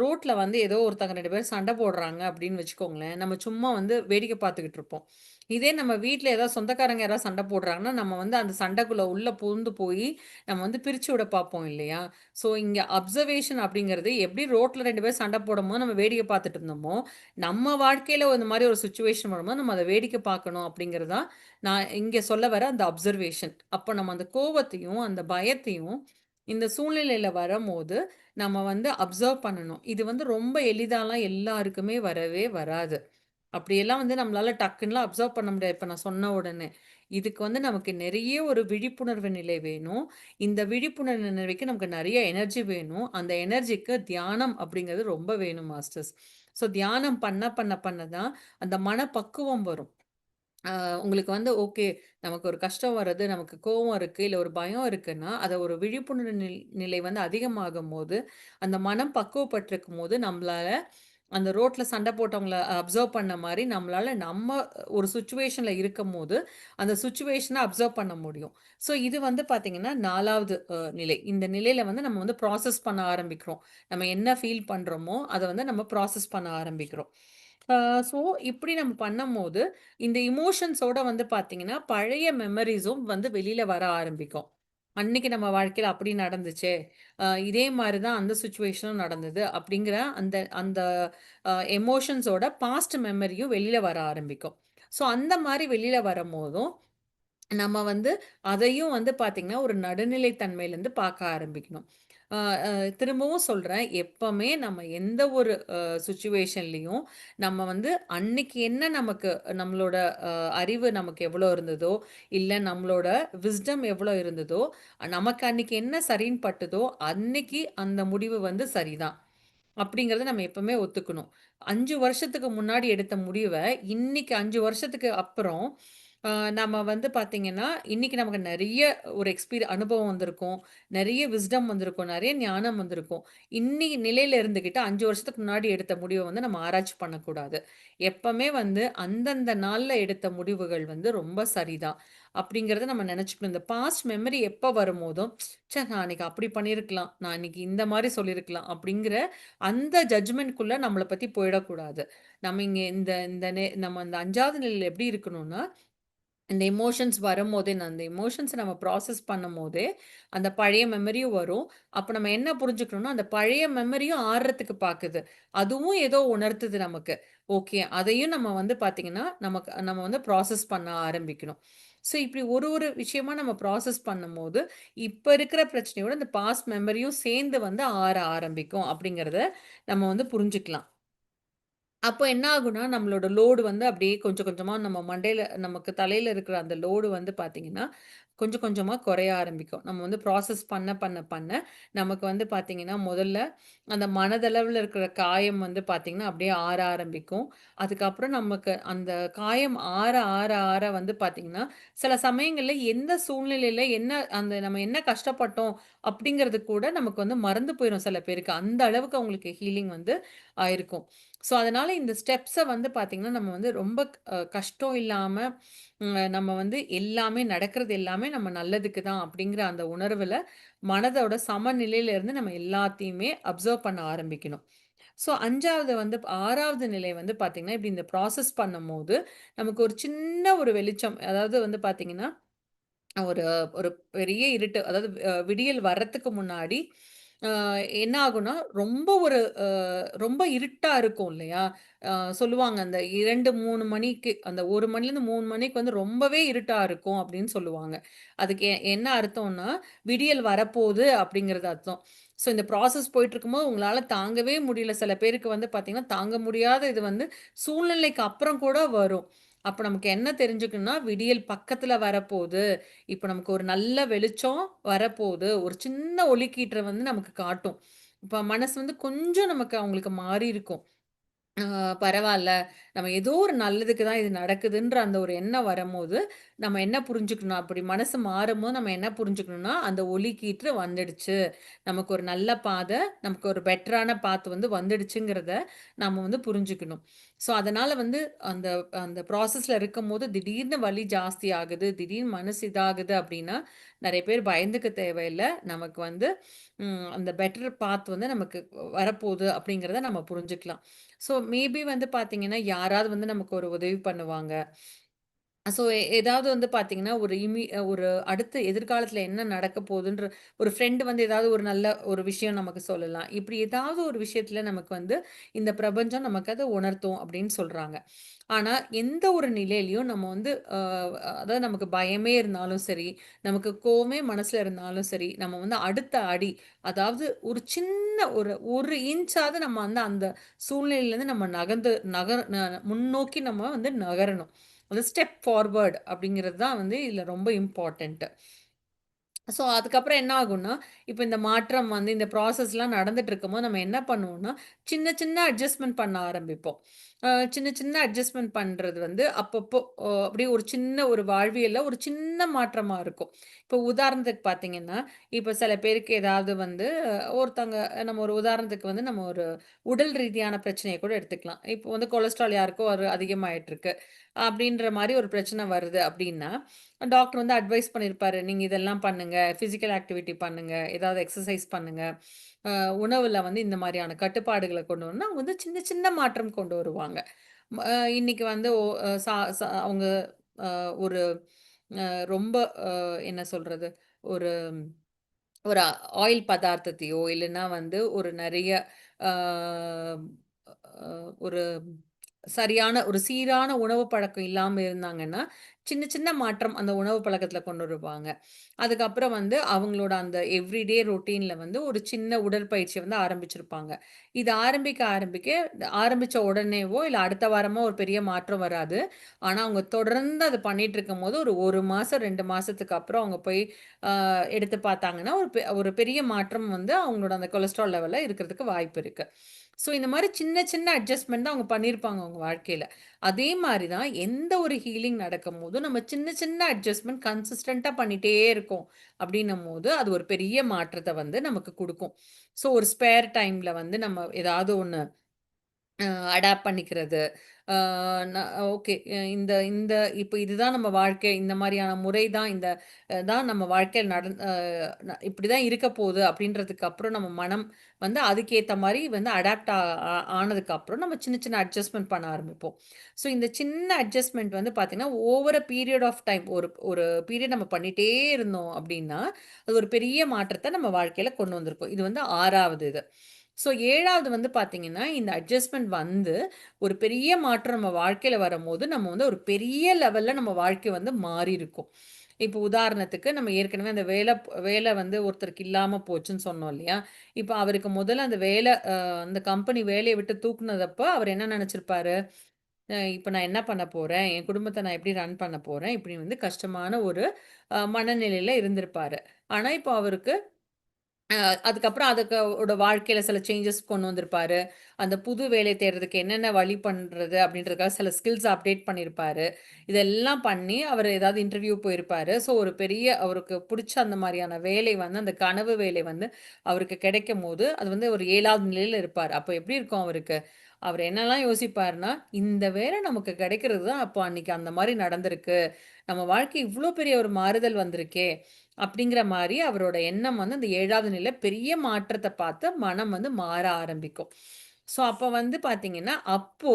ரோட்டில் வந்து ஏதோ ஒருத்தங்க ரெண்டு பேர் சண்டை போடுறாங்க அப்படின்னு வச்சுக்கோங்களேன். நம்ம சும்மா வந்து வேடிக்கை பார்த்துக்கிட்டு இருப்போம். இதே நம்ம வீட்டில் ஏதாவது சொந்தக்காரங்க யாராவது சண்டை போடுறாங்கன்னா, நம்ம வந்து அந்த சண்டைக்குள்ளே உள்ளே புகுந்து போய் நம்ம வந்து பிரிச்சு விட பார்ப்போம் இல்லையா? ஸோ இங்கே அப்சர்வேஷன் அப்படிங்கிறது எப்படி ரோட்டில் ரெண்டு பேர் சண்டை போடும்போது நம்ம வேடிக்கை பார்த்துட்டு இருந்தோமோ, நம்ம வாழ்க்கையில் இந்த மாதிரி ஒரு சுச்சுவேஷன் வரும்போது, நம்ம அதை வேடிக்கை பார்க்கணும் அப்படிங்கிறது தான், நான் இங்கே சொல்ல வர அந்த அப்சர்வேஷன். அப்போ நம்ம அந்த கோவத்தையும், அந்த பயத்தையும் இந்த சூழ்நிலையில் வரும்போது நம்ம வந்து அப்சர்வ் பண்ணணும். இது வந்து ரொம்ப எளிதாலாம் எல்லாருக்குமே வரவே வராது. அப்படியெல்லாம் வந்து நம்மளால டக்குன்னுலாம் அப்சர்வ் பண்ண முடியாது. இப்போ நான் சொன்ன உடனே. இதுக்கு வந்து நமக்கு நிறைய ஒரு விழிப்புணர்வு நிலை வேணும். இந்த விழிப்புணர்வு நிலைக்கு நமக்கு நிறைய எனர்ஜி வேணும். அந்த எனர்ஜிக்கு தியானம் அப்படிங்கிறது ரொம்ப வேணும் மாஸ்டர்ஸ். ஸோ தியானம் பண்ண பண்ண பண்ண தான் அந்த மனப்பக்குவம் வரும். உங்களுக்கு வந்து ஓகே, நமக்கு ஒரு கஷ்டம் வருது, நமக்கு கோவம் இருக்குது இல்லை ஒரு பயம் இருக்குன்னா, அதை ஒரு விழிப்புணர்வு நிலை வந்து அதிகமாகும்போது, அந்த மனம் பக்குவப்பட்டிருக்கும் போது நம்மளால அந்த ரோட்டில் சண்டை போட்டவங்கள அப்சர்வ் பண்ண மாதிரி நம்மளால் நம்ம ஒரு சுச்சுவேஷனில் இருக்கும் போது அந்த சுச்சுவேஷனை அப்சர்வ் பண்ண முடியும். ஸோ இது வந்து பார்த்திங்கன்னா நாலாவது நிலை. இந்த நிலையில் வந்து நம்ம வந்து ப்ராசஸ் பண்ண ஆரம்பிக்கிறோம். நம்ம என்ன ஃபீல் பண்ணுறோமோ அதை வந்து நம்ம ப்ராசஸ் பண்ண ஆரம்பிக்கிறோம். ஸோ இப்படி நம்ம பண்ணும்போது, இந்த இமோஷன்ஸோட வந்து பார்த்திங்கன்னா பழைய மெமரிஸும் வந்து வெளியில் வர ஆரம்பிக்கும். அன்னைக்கு நம்ம வாழ்க்கையில் அப்படி நடந்துச்சே, இதே மாதிரி தான் அந்த சுச்சுவேஷனும் நடந்தது அப்படிங்கிற அந்த அந்த எமோஷன்ஸோட பாஸ்ட் மெமரியும் வெளியில் வர ஆரம்பிக்கும். ஸோ அந்த மாதிரி வெளியில் வரும்போதும், நம்ம வந்து அதையும் வந்து பார்த்திங்கன்னா ஒரு நடுநிலைத்தன்மையிலேருந்து பார்க்க ஆரம்பிக்கணும். திரும்பவும் சொல்கிறேன் எப்போவுமே நம்ம எந்த ஒரு சுச்சுவேஷன்லேயும் நம்ம வந்து அன்னைக்கு என்ன நமக்கு நம்மளோட அறிவு நமக்கு எவ்வளோ இருந்ததோ, இல்லை நம்மளோட விஸ்டம் எவ்வளோ இருந்ததோ, நமக்கு அன்னைக்கு என்ன சரின்னு பட்டுதோ, அன்னைக்கு அந்த முடிவு வந்து சரிதான். அப்படிங்கிறத நம்ம எப்பவுமே ஒத்துக்கணும். அஞ்சு வருஷத்துக்கு முன்னாடி எடுத்த முடிவை இன்னைக்கு அஞ்சு வருஷத்துக்கு அப்புறம், நம்ம வந்து பார்த்தீங்கன்னா, இன்னைக்கு நமக்கு நெறைய ஒரு எக்ஸ்பீரி அனுபவம் வந்திருக்கும். நெறைய விஸ்டம் வந்திருக்கும். நெறைய ஞானம் வந்திருக்கும். இன்னைக்கு நிலையில இருந்துகிட்டு 5 வருஷத்துக்கு முன்னாடி எடுத்த முடிவ வந்து நம்ம ஆராய்ச்சி பண்ணக்கூடாது. எப்பவுமே வந்து அந்தந்த நாள்ல எடுத்த முடிவுகள் வந்து ரொம்ப சரிதான். அப்படிங்கிறத நம்ம நெனச்சுக்கணும். இந்த பாஸ்ட் மெமரி எப்ப வரும்போதும், ச்சே! நான் அன்னைக்கு அப்படி பண்ணியிருக்கலாம். நான் இன்னைக்கு இந்த மாரி சொல்லியிருக்கலாம். அப்படிங்கிற அந்த ஜட்ஜ்மெண்ட்குள்ளே நம்மள பத்தி போயிடக்கூடாது. நம்ம இங்க இந்த இந்த நே நம்ம அந்த 5வது நிலையில எப்படி இருக்கணும்னா, இந்த எமோஷன்ஸ் வரும்போதே, அந்த எமோஷன்ஸை நம்ம ப்ராசஸ் பண்ணும்போதே, அந்த பழைய மெமரியும் வரும். அப்போ நம்ம என்ன புரிஞ்சுக்கணும்னா, அந்த பழைய மெமரியும் ஆடுறதுக்கு பார்க்குது அதுவும் ஏதோ உணர்த்துது நமக்கு. ஓகே. அதையும் நம்ம வந்து பார்த்தீங்கன்னா நமக்கு நம்ம வந்து ப்ராசஸ் பண்ண ஆரம்பிக்கணும். ஸோ இப்படி ஒரு ஒரு விஷயமா நம்ம ப்ராசஸ் பண்ணும்போது, இப்போ இருக்கிற பிரச்சனையோட இந்த பாஸ்ட் மெமரியும் சேர்ந்து வந்து ஆற ஆரம்பிக்கும் அப்படிங்கிறத நம்ம வந்து புரிஞ்சுக்கலாம். அப்போ என்ன ஆகும்னா, நம்மளோட லோடு வந்து அப்படியே கொஞ்சம் கொஞ்சமா நம்ம மண்டையில நமக்கு தலையில இருக்கிற அந்த லோடு வந்து பார்த்தீங்கன்னா, கொஞ்சம் கொஞ்சமா குறைய ஆரம்பிக்கும். நம்ம வந்து ப்ராசஸ் பண்ண பண்ண பண்ண, நமக்கு வந்து பார்த்தீங்கன்னா, முதல்ல அந்த மனதளவுல இருக்கிற காயம் வந்து பார்த்தீங்கன்னா, அப்படியே ஆற ஆரம்பிக்கும். அதுக்கப்புறம் நமக்கு அந்த காயம் ஆற ஆற ஆற வந்து பார்த்தீங்கன்னா, சில சமயங்கள்ல எந்த சூழ்நிலையில என்ன அந்த நம்ம என்ன கஷ்டப்பட்டோம் அப்படிங்கிறது கூட நமக்கு வந்து மறந்து போயிரும் சில பேருக்கு. அந்த அளவுக்கு அவங்களுக்கு ஹீலிங் வந்து ஆயிருக்கும். ஸோ, அதனால் இந்த ஸ்டெப்ஸை வந்து பார்த்திங்கன்னா நம்ம வந்து ரொம்ப கஷ்டம் இல்லாமல் நம்ம வந்து எல்லாமே நடக்கிறது எல்லாமே நம்ம நல்லதுக்கு தான் அப்படிங்கிற அந்த உணர்வில் மனதோட சமநிலையிலேருந்து நம்ம எல்லாத்தையுமே அப்சர்வ் பண்ண ஆரம்பிக்கணும். ஸோ அஞ்சாவது வந்து ஆறாவது நிலை வந்து பார்த்திங்கன்னா இப்படி இந்த ப்ராசஸ் பண்ணும்போது, நமக்கு ஒரு சின்ன ஒரு வெளிச்சம் அதாவது வந்து பார்த்திங்கன்னா ஒரு ஒரு பெரிய இருட்டு. அதாவது விடியல் வர்றதுக்கு முன்னாடி, அ என்ன ஆகும்னா, ரொம்ப ஒரு அ ரொம்ப இருட்டா இருக்கும் இல்லையா? அ சொல்லுவாங்க அந்த 2, 3 மணிக்கு, அந்த 1 மணிலேருந்து 3 மணிக்கு வந்து ரொம்பவே இருட்டா இருக்கும் அப்படின்னு சொல்லுவாங்க. அதுக்கு எ என்ன அர்த்தம்னா, விடியல் வரப்போகுது அப்படிங்கிறது அர்த்தம். ஸோ இந்த ப்ராசஸ் போயிட்டுருக்கும்போது உங்களால தாங்கவே முடியல. சில பேருக்கு வந்து பார்த்தீங்கன்னா, தாங்க முடியாத இது வந்து சூழ்நிலைக்கு அப்புறம் கூட வரும். அப்போ நமக்கு என்ன தெரிஞ்சுக்கணும்னா, விடியல் பக்கத்தில் வரப்போகுது இப்போ நமக்கு ஒரு நல்ல வெளிச்சம் வரப்போது. ஒரு சின்ன ஒளிக்கீற்று வந்து நமக்கு காட்டும். இப்போ மனசு வந்து கொஞ்சம் நமக்கு அவங்களுக்கு மாறி இருக்கும். பரவாயில்ல நம்ம ஏதோ ஒரு நல்லதுக்கு தான் இது நடக்குதுன்ற அந்த ஒரு எண்ணம் வரும்போது நம்ம என்ன புரிஞ்சுக்கணும், அப்படி மனசு மாறும்போது நம்ம என்ன புரிஞ்சுக்கணும்னா, அந்த ஒலி கீற்று வந்துடுச்சு. நமக்கு ஒரு நல்ல பாதை நமக்கு ஒரு பெட்டரான பாத்து வந்து வந்துடுச்சுங்கிறத நம்ம வந்து புரிஞ்சுக்கணும். ஸோ, அதனால் வந்து அந்த அந்த ப்ராசஸ்ல இருக்கும்போது திடீர்னு வலி ஜாஸ்தி ஆகுது, திடீர்னு மனசு இதாகுது அப்படின்னா, நிறைய பேர் பயந்துக்க தேவையில்லை நமக்கு வந்து அந்த பெட்டர் பாத் வந்து நமக்கு வரப்போகுது அப்படிங்கிறத நம்ம புரிஞ்சுக்கலாம். ஸோ மேபி வந்து பார்த்தீங்கன்னா, யாராவது வந்து நமக்கு ஒரு உதவி பண்ணுவாங்க. ஸோ ஏதாவது வந்து பார்த்தீங்கன்னா, ஒரு இமி ஒரு அடுத்து எதிர்காலத்தில என்ன நடக்க போதுன்ற ஒரு ஃப்ரெண்ட் வந்து ஏதாவது ஒரு நல்ல ஒரு விஷயம் நமக்கு சொல்லலாம். இப்படி ஏதாவது ஒரு விஷயத்தில நமக்கு வந்து இந்த பிரபஞ்சம் நமக்கு அத உணர்த்தும் அப்படின்னு சொல்றாங்க. ஆனா, எந்த ஒரு நிலையிலயும் நம்ம வந்து அ அதாவது நமக்கு பயமே இருந்தாலும் சரி, நமக்கு கோவமே மனசுல இருந்தாலும் சரி, நம்ம வந்து அடுத்த அடி, அதாவது ஒரு சின்ன ஒரு 1 இன்ச்சாவது நம்ம வந்து அந்த சூழ்நிலையிலேருந்து நம்ம நகர்ந்து நகர் ந முன்னோக்கி நம்ம வந்து நகரணும். அந்த ஸ்டெப் ஃபார்வர்டு அப்படிங்கிறது தான் வந்து இதில் ரொம்ப இம்பார்ட்டண்ட்டு ஸோ, அதுக்கப்புறம் என்ன ஆகும்னா, இப்போ இந்த மாற்றம் வந்து இந்த ப்ராசஸ்லாம் நடந்துட்டு இருக்கும்போது, நம்ம என்ன பண்ணுவோம்னா, சின்ன சின்ன அட்ஜஸ்ட்மெண்ட் பண்ண ஆரம்பிப்போம். சின்ன சின்ன அட்ஜஸ்ட்மெண்ட் பண்ணுறது வந்து அப்பப்போ அப்படியே ஒரு சின்ன ஒரு வாழ்வியலில் ஒரு சின்ன மாற்றமாக இருக்கும். இப்போ உதாரணத்துக்கு பார்த்தீங்கன்னா, இப்போ சில பேருக்கு ஏதாவது வந்து அஹ், ஒருத்தவங்க நம்ம ஒரு உதாரணத்துக்கு வந்து நம்ம ஒரு உடல் ரீதியான பிரச்சனையை கூட எடுத்துக்கலாம். இப்போ வந்து கொலஸ்ட்ரால் யாருக்கோ ஒரு அதிகமாயிட்டிருக்கு. அப்படின்ற மாதிரி ஒரு பிரச்சனை வருது அப்படின்னா, டாக்டர் வந்து அட்வைஸ் பண்ணியிருப்பாரு. நீங்கள் இதெல்லாம் பண்ணுங்க. ஃபிசிக்கல் ஆக்டிவிட்டி பண்ணுங்க. ஏதாவது எக்ஸசைஸ் பண்ணுங்க. உணவில் வந்து இந்த மாதிரியான கட்டுப்பாடுகளை கொண்டு வரணும்னா, அவங்க வந்து சின்ன சின்ன மாற்றம் கொண்டு வருவாங்க. ம இன்னைக்கு வந்து ஓ சா சா அவங்க ஒரு ரொம்ப என்ன சொல்றது? ஒரு ஒரு ஆயில் பதார்த்தத்தையோ, இல்லைன்னா வந்து ஒரு நிறைய ஒரு சரியான ஒரு சீரான உணவு பழக்கம் இல்லாம இருந்தாங்கன்னா, சின்ன சின்ன மாற்றம் அந்த உணவு பழக்கத்துல கொண்டு வருவாங்க. அதுக்கப்புறம் வந்து அவங்களோட அந்த எவ்ரிடே ரொட்டீன்ல வந்து ஒரு சின்ன உடற்பயிற்சி வந்து ஆரம்பிச்சிருப்பாங்க. இது ஆரம்பிக்க ஆரம்பிக்க ஆரம்பிச்ச உடனேவோ, இல்ல அடுத்த வாரமோ ஒரு பெரிய மாற்றம் வராது. ஆனா, அவங்க தொடர்ந்து அத பண்ணிட்டுருக்கும்போது ஒரு 1 மாசம், 2 மாசத்துக்கு அப்புறம் அவங்க போய் அ எடுத்து பார்த்தாங்கன்னா, ஒரு பெ ஒரு பெரிய மாற்றம் வந்து அவங்களோட அந்த கொலஸ்ட்ரால் லெவல்ல இருக்கிறதுக்கு வாய்ப்பு இருக்கு. ஸோ இந்த மாதிரி சின்ன சின்ன அட்ஜஸ்ட்மெண்ட் தான் அவங்க பண்ணியிருப்பாங்க அவங்க வாழ்க்கையில் அதே மாதிரி தான் எந்த ஒரு ஹீலிங் நடக்கும்போதும் நம்ம சின்ன சின்ன அட்ஜஸ்ட்மெண்ட் கன்சிஸ்டண்ட்டாக பண்ணிகிட்டே இருக்கோம் அப்டின்னும்போது, அது ஒரு பெரிய மாற்றத்தை வந்து நமக்கு கொடுக்கும் ஸோ ஒரு ஸ்பேர் டைமில் வந்து நம்ம ஏதாவது ஒன்று அடாப்ட் பண்ணிக்கிறது. ஆ ஓகே. இந்த இந்த இப்ப இதுதான் நம்ம வாழ்க்கை. இந்த மாதிரியான முறை தான் இந்த தான் நம்ம வாழ்க்கையில நடந் அ தான் இப்படிதான் இருக்க போகுது அப்படின்றதுக்கு அப்புறம் நம்ம மனம் வந்து அதுக்கேத்த மாரி வந்து அடாப்ட் ஆ ஆ நம்ம சின்ன சின்ன அட்ஜஸ்ட்மென்ட் பண்ண ஆரம்பிப்போம். ஸோ இந்த சின்ன அட்ஜஸ்ட்மென்ட் வந்து பார்த்தீங்கன்னா, over a period of time ஒரு ஒரு பீரியட் நம்ம பண்ணிட்டே இருந்தோம் அப்படின்னா, அது ஒரு பெரிய மாற்றத்த நம்ம வாழ்க்கையில கொண்டு வந்திருக்கும். இது வந்து 6வது இது. ஸோ ஏழாவது வந்து பார்த்தீங்கன்னா, இந்த அட்ஜஸ்ட்மெண்ட் வந்து ஒரு பெரிய மாற்றம் நம்ம வாழ்க்கையில் வரும்போது, நம்ம வந்து ஒரு பெரிய லெவலில் நம்ம வாழ்க்கை வந்து மாறியிருக்கும். இப்போ உதாரணத்துக்கு நம்ம ஏற்கனவே அந்த வேலை வேலை வந்து ஒருத்தருக்கு இல்லாமல் போச்சுன்னு சொன்னோம் இல்லையா? இப்போ அவருக்கு முதல்ல அந்த வேலை அந்த கம்பெனி வேலையை விட்டு தூக்குனதப்போ அவர் என்ன நினச்சிருப்பாரு இப்போ நான் என்ன பண்ண போகிறேன் என் குடும்பத்தை நான் எப்படி ரன் பண்ண போகிறேன் இப்படி வந்து கஷ்டமான ஒரு மனநிலையில் இருந்திருப்பார் ஆனால் இப்போ அவருக்கு அதுக்கப்புறம் அதுக்கு வாழ்க்கையில சில சேஞ்சஸ் கொண்டு வந்திருப்பாரு. அந்த புது வேலை தேடுறதுக்கு என்னென்ன வழி பண்றது அப்படின்றதுக்காக சில ஸ்கில்ஸ் அப்டேட் பண்ணியிருப்பாரு. இதெல்லாம் பண்ணி அவர் ஏதாவது இன்டர்வியூ போயிருப்பாரு. ஸோ ஒரு பெரிய அவருக்கு பிடிச்ச அந்த மாதிரியான வேலை வந்து அந்த கனவு வேலை வந்து அவருக்கு கிடைக்கும் போது அது வந்து ஒரு ஏழாவது நிலையில இருப்பார் அப்போ எப்படி இருக்கும் அவருக்கு? அவர் என்னெல்லாம் யோசிப்பார்னா இந்த வேலை நமக்கு கிடைக்கிறது தான் அப்போ அன்னைக்கு அந்த மாதிரி நடந்திருக்கு. நம்ம வாழ்க்கை இவ்வளோ பெரிய ஒரு மாறுதல் வந்திருக்கே! அப்படிங்கிற மாதிரி அவரோட எண்ணம் வந்து அந்த ஏழாவது நிலையில் பெரிய மாற்றத்தை பார்த்து மனம் வந்து மாற ஆரம்பிக்கும். ஸோ அப்போ வந்து பார்த்தீங்கன்னா, அப்போ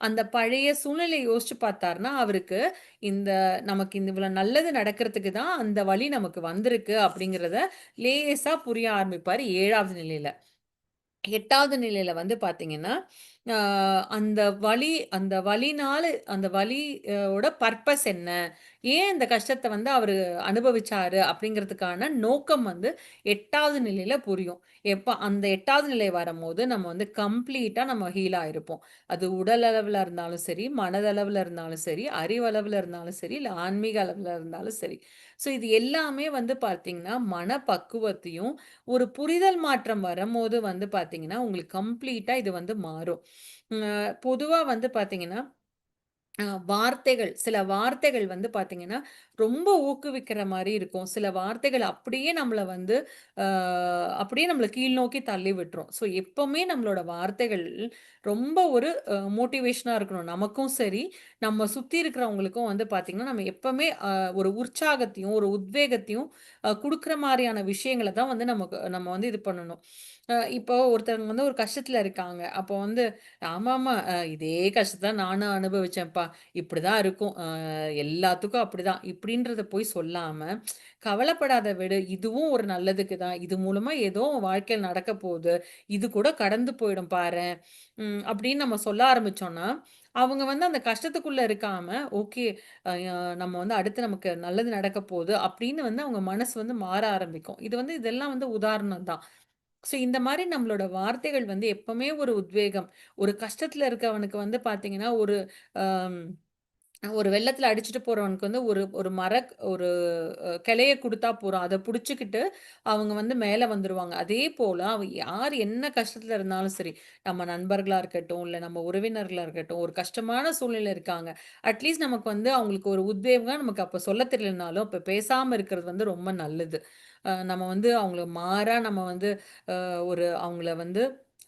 அந்த பழைய சூழ்நிலையை யோசிச்சு பார்த்தாருன்னா, அவருக்கு இந்த நமக்கு இந்த இவ்வளோ நல்லது நடக்கிறதுக்கு தான் அந்த வழி நமக்கு வந்திருக்கு அப்படிங்கிறத லேசாக புரிய ஆரம்பிப்பார் ஏழாவது நிலையில் எட்டாவது நிலையில் வந்து பார்த்தீங்கன்னா, அந்த வலி அந்த வலினால அந்த வழியோட பர்பஸ் என்ன? ஏன் இந்த கஷ்டத்தை வந்து அவர் அனுபவிச்சாரு? அப்படிங்கிறதுக்கான நோக்கம் வந்து எட்டாவது நிலையில புரியும். எப்போ அந்த எட்டாவது நிலை வரும்போது, நம்ம வந்து கம்ப்ளீட்டாக நம்ம ஹீல் ஆயிருப்போம். அது உடல் அளவில் இருந்தாலும் சரி, மனதளவில் இருந்தாலும் சரி, அறிவளவில் இருந்தாலும் சரி, இல்லை ஆன்மீக அளவில் இருந்தாலும் சரி. ஸோ இது எல்லாமே வந்து பார்த்தீங்கன்னா, மனப்பக்குவத்தையும் ஒரு புரிதல் மாற்றம் வரும்போது வந்து பார்த்தீங்கன்னா, உங்களுக்கு கம்ப்ளீட்டாக இது வந்து மாறும். பொதுவாக வந்து பார்த்தீங்கன்னா, வார்த்தைகள் சில வார்த்தைகள் வந்து பார்த்தீங்கன்னா, ரொம்ப ஊக்குவிக்கிற மாதிரி இருக்கும். சில வார்த்தைகள் அப்படியே நம்மளை வந்து அப்படியே நம்மளை கீழ் நோக்கி தள்ளி விட்டுரும். ஸோ எப்பவுமே நம்மளோட வார்த்தைகள் ரொம்ப ஒரு மோட்டிவேஷனாக இருக்கணும். நமக்கும் சரி, நம்ம சுற்றி இருக்கிறவங்களுக்கும் வந்து பார்த்தீங்கன்னா, நம்ம எப்பவுமே ஒரு உற்சாகத்தையும், ஒரு உத்வேகத்தையும் கொடுக்குற மாதிரியான விஷயங்களை விஷயங்கள தான் வந்து நமக்கு நம்ம வந்து இது பண்ணணும். அ இப்போ ஒருத்தவங்க வந்து ஒரு கஷ்டத்தில் இருக்காங்க. அப்போ வந்து ஆமாம் ஆமாம் இதே கஷ்டத்தை நானும் அனுபவிச்சேன்ப்பா. இப்படிதான் இருக்கும். அஹ் எல்லாத்துக்கும் அப்படிதான். இப்படின்றத போய் சொல்லாம, கவலைப்படாத விடு. இதுவும் ஒரு நல்லதுக்கு தான். இது மூலமா ஏதோ உன் வாழ்க்கையில நடக்க போகுது இது கூட கடந்து போயிடும் பாரேன். அப்படின்னு நம்ம சொல்ல ஆரம்பிச்சோம்னா, அவங்க வந்து அந்த கஷ்டத்துக்குள்ள இருக்காம, ஓகே நம்ம வந்து அடுத்து நமக்கு நல்லது நடக்க போகுது அப்படின்னு வந்து அவங்க மனசு வந்து மாற ஆரம்பிக்கும். இது வந்து இதெல்லாம் வந்து உதாரணம் தான். ஸோ இந்த மாதிரி நம்மளோட வார்த்தைகள் வந்து எப்பவுமே ஒரு உத்வேகம். ஒரு கஷ்டத்தில் இருக்கவனுக்கு வந்து பார்த்தீங்கன்னா, ஒரு ஒரு வெள்ளத்தில் அடிச்சுட்டு போகிறவனுக்கு வந்து ஒரு ஒரு மர ஒரு கிளையை கொடுத்தா போகிறோம் அதை பிடிச்சிக்கிட்டு அவங்க வந்து மேலே வந்துடுவாங்க அதே போல் அவ யார் என்ன கஷ்டத்தில் இருந்தாலும் சரி, நம்ம நண்பர்களாக இருக்கட்டும், இல்லை நம்ம உறவினர்களாக இருக்கட்டும், ஒரு கஷ்டமான சூழ்நிலை இருக்காங்க. அட்லீஸ்ட் நமக்கு வந்து அவங்களுக்கு ஒரு உத்வேகம் நமக்கு அப்போ சொல்ல தெரியலனாலும், இப்போ பேசாமல் இருக்கிறது வந்து ரொம்ப நல்லது. நம்ம வந்து அவங்கள மாறாக நம்ம வந்து ஒரு அவங்கள வந்து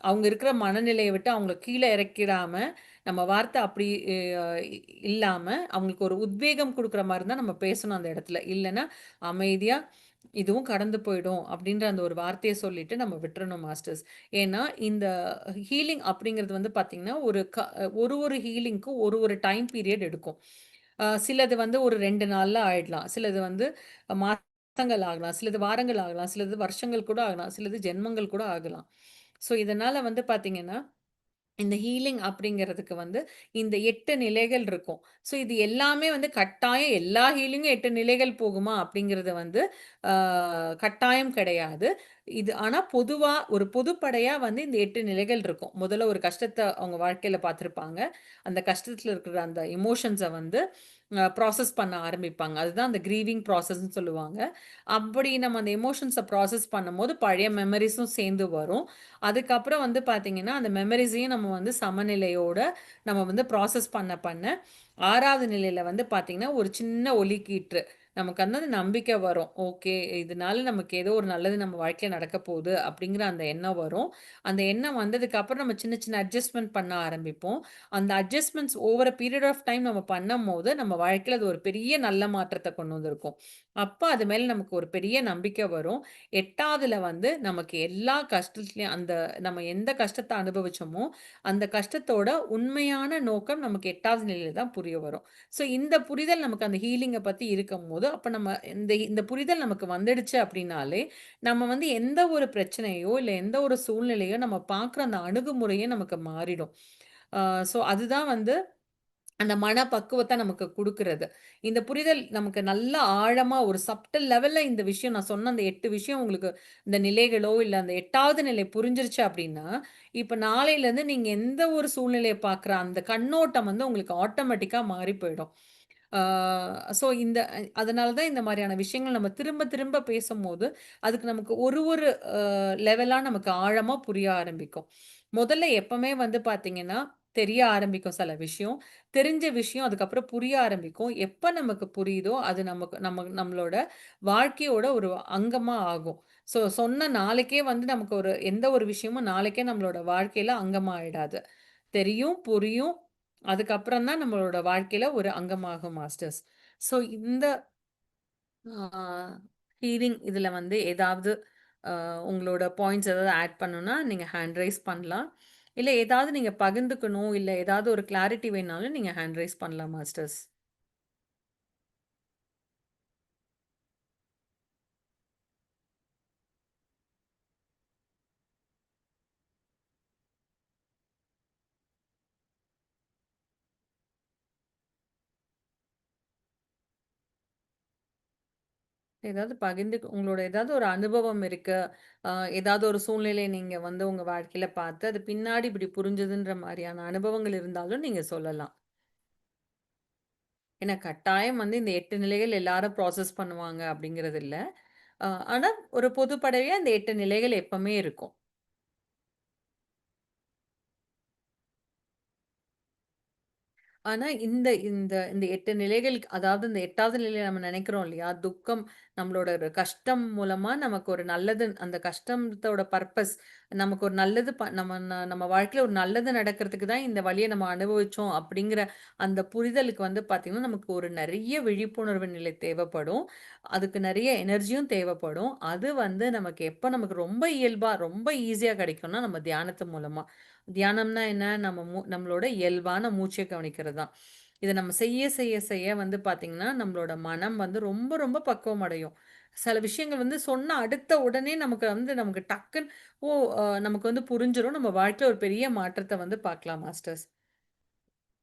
அவங்க இருக்கிற மனநிலையை விட்டு அவங்கள கீழே இறக்கிடாம, நம்ம வார்த்தை அப்படி இல்லாமல் அவங்களுக்கு ஒரு உத்வேகம் கொடுக்குற மாதிரி தான் நம்ம பேசணும் அந்த இடத்துல. இல்லைன்னா அமைதியாக இதுவும் கடந்து போயிடும் அப்படின்ற அந்த ஒரு வார்த்தையை சொல்லிட்டு நம்ம விட்டுறணும் மாஸ்டர்ஸ். ஏன்னா, இந்த ஹீலிங் அப்படிங்கிறது வந்து பார்த்திங்கன்னா ஒரு க ஒரு ஒரு ஹீலிங்க்கும் ஒரு ஒரு டைம் பீரியட் எடுக்கும். சிலது வந்து ஒரு ரெண்டு நாளில் ஆயிடலாம். சிலது வந்து மாதங்கள் ஆகலாம். சிலது வாரங்கள் ஆகலாம். சிலது வருஷங்கள் கூட ஆகலாம். சிலது ஜென்மங்கள் கூட ஆகலாம். ஸோ, இதனால் வந்து பார்த்தீங்கன்னா இந்த ஹீலிங் அப்படிங்கிறதுக்கு வந்து இந்த எட்டு நிலைகள் இருக்கும். ஸோ இது எல்லாமே வந்து கட்டாயம் எல்லா ஹீலிங்கும் எட்டு நிலைகள் போகுமா? அப்படிங்கிறது வந்து கட்டாயம் கிடையாது. இது ஆனால் பொதுவாக ஒரு பொதுப்படையாக வந்து இந்த எட்டு நிலைகள் இருக்கும். முதல்ல ஒரு கஷ்டத்தை அவங்க வாழ்க்கையில் பார்த்துருப்பாங்க அந்த கஷ்டத்தில் இருக்கிற அந்த எமோஷன்ஸை வந்து ப்ராசஸ் பண்ண ஆரம்பிப்பாங்க. அதுதான் அந்த க்ரீவிங் ப்ராசஸ்ன்னு சொல்லுவாங்க. அப்படி நம்ம அந்த எமோஷன்ஸை ப்ராசஸ் பண்ணும்போது பழைய மெமரிஸும் சேர்ந்து வரும். அதுக்கப்புறம் வந்து பார்த்திங்கன்னா அந்த மெமரிஸையும் நம்ம வந்து சமநிலையோட நம்ம வந்து ப்ராசஸ் பண்ண பண்ண ஆறாவது நிலையில் வந்து பார்த்திங்கன்னா ஒரு சின்ன ஒலிக்கீற்று. நமக்கு வந்து அந்த நம்பிக்கை வரும். ஓகே, இதனால நமக்கு ஏதோ ஒரு நல்லது நம்ம வாழ்க்கையில நடக்க போகுது அப்படிங்கிற அந்த எண்ணம் வரும். அந்த எண்ணம் வந்ததுக்கப்புறம் நம்ம சின்ன சின்ன அட்ஜஸ்ட்மென்ட் பண்ண ஆரம்பிப்போம். அந்த adjustments over a period of time நம்ம பண்ணும்போது, நம்ம வாழ்க்கையில அது ஒரு பெரிய நல்ல மாற்றத்த கொண்டு வந்திருக்கும். அப்ப அது மேல நமக்கு ஒரு பெரிய நம்பிக்கை வரும். 8வதுல வந்து நமக்கு எல்லா கஷ்டத்துலயும் அந்த நம்ம எந்த கஷ்டத்த அனுபவிச்சோமோ, அந்த கஷ்டத்தோட உண்மையான நோக்கம் நமக்கு 8வது நிலையில தான் புரிய வரும். ஸோ இந்த புரிதல் நமக்கு அந்த ஹீலிங்க பத்தி இருக்கும்போது, அப்ப நம்ம இந்த இந்த புரிதல் நமக்கு வந்துடுச்சு அப்படின்னாலே, நம்ம வந்து எந்த ஒரு பிரச்சனையோ, இல்லை எந்த ஒரு சூழ்நிலையோ நம்ம பார்க்குற அந்த அணுகுமுறையே நமக்கு மாறிடும். ஸோ அதுதான் வந்து அந்த மன பக்குவத்தை நமக்கு கொடுக்கறது இந்த புரிதல் நமக்கு நல்ல ஆழமா ஒரு சப்டல் லெவல்ல இந்த விஷயம் நான் சொன்ன அந்த எட்டு விஷயம் உங்களுக்கு இந்த நிலைகளோ, இல்லை அந்த எட்டாவது நிலை புரிஞ்சிருச்சு அப்படின்னா இப்போ நாளையிலேருந்து நீங்கள் எந்த ஒரு சூழ்நிலையை பார்க்குற அந்த கண்ணோட்டம் வந்து உங்களுக்கு ஆட்டோமேட்டிக்காக மாறி போயிடும். ஸோ இந்த அதனால தான் இந்த மாதிரியான விஷயங்கள் நம்ம திரும்ப திரும்ப பேசும்போது, அதுக்கு நமக்கு ஒரு ஒரு லெவலாக நமக்கு ஆழமாக புரிய ஆரம்பிக்கும். முதல்ல எப்பவுமே வந்து பார்த்தீங்கன்னா, தெரிய ஆரம்பிக்கும் சில விஷயம். தெரிஞ்ச விஷயம் அதுக்கப்புறம் புரிய ஆரம்பிக்கும். எப்போ நமக்கு புரியுதோ, அது நமக்கு நம்ம நம்மளோட வாழ்க்கையோட ஒரு அங்கமாக ஆகும். ஸோ சொன்ன நாளைக்கே வந்து நமக்கு ஒரு எந்த ஒரு விஷயமும் நாளைக்கே நம்மளோட வாழ்க்கையில் அங்கமாக ஆயிடாது. தெரியும், புரியும். அதுக்கப்புறம் தான் நம்மளோட வாழ்க்கையில ஒரு அங்கமாகும் மாஸ்டர்ஸ். ஸோ இந்த ஹீரிங் ஹீலிங் வந்து ஏதாவது உங்களோட பாயிண்ட்ஸ் ஏதாவது ஆட் பண்ணணும்னா, நீங்கள் ஹேண்ட் ரைஸ் பண்ணலாம். இல்லை ஏதாவது நீங்கள் பகிர்ந்துக்கணும், இல்லை ஏதாவது ஒரு கிளாரிட்டி வேணாலும் நீங்கள் ஹேண்ட் ரைஸ் பண்ணலாம் மாஸ்டர்ஸ். ஏதாவது பகிர்ந்து உங்களோட ஏதாவது ஒரு அனுபவம் இருக்கு. ஏதாவது ஒரு சூழ்நிலையை நீங்க வந்து உங்க வாழ்க்கையில பார்த்து, அது பின்னாடி இப்படி புரிஞ்சதுன்ற மாதிரியான அனுபவங்கள் இருந்தாலும் நீங்க சொல்லலாம். ஏன்னா கட்டாயம் வந்து இந்த எட்டு நிலைகள் எல்லாரும் ப்ராசஸ் பண்ணுவாங்க அப்படிங்கிறது இல்லை ஆனால் ஆனா ஒரு பொதுப்படையா இந்த எட்டு நிலைகள் எப்பவுமே இருக்கும். ஆனா, இந்த இந்த இந்த 8 நிலைகளுக்கு அதாவது இந்த 8வது நிலையில நம்ம நினைக்கிறோம் இல்லையா? துக்கம் நம்மளோட ஒரு கஷ்டம் மூலமா நமக்கு ஒரு நல்லது அந்த கஷ்டத்தோட பர்ப்பஸ் நமக்கு ஒரு நல்லது ப நம்ம ந நம்ம வாழ்க்கையில ஒரு நல்லது நடக்கிறதுக்கு தான் இந்த வலிய நம்ம அனுபவிச்சோம் அப்படிங்கிற அந்த புரிதலுக்கு வந்து பார்த்தீங்கன்னா, நமக்கு ஒரு நெறைய விழிப்புணர்வு நிலை தேவைப்படும். அதுக்கு நெறைய எனர்ஜியும் தேவைப்படும். அது வந்து நமக்கு எப்ப நமக்கு ரொம்ப இயல்பா, ரொம்ப ஈஸியா கிடைக்கும்னா, நம்ம தியானத்து மூலமா. தியானம்னா என்ன? நம்ம மூ நம்மளோட இயல்பான மூச்சை கவனிக்கிறது தான். இதை நம்ம செய்ய, செய்ய, செய்ய வந்து பார்த்தீங்கன்னா, நம்மளோட மனம் வந்து ரொம்ப, ரொம்ப பக்குவம் அடையும். சில விஷயங்கள் வந்து சொன்ன அடுத்த உடனே நமக்கு வந்து நமக்கு டக்குன்னு ஓ! நமக்கு வந்து புரிஞ்சிடும் நம்ம வாழ்க்கையில் ஒரு பெரிய மாற்றத்தை வந்து பார்க்கலாம் மாஸ்டர்ஸ்.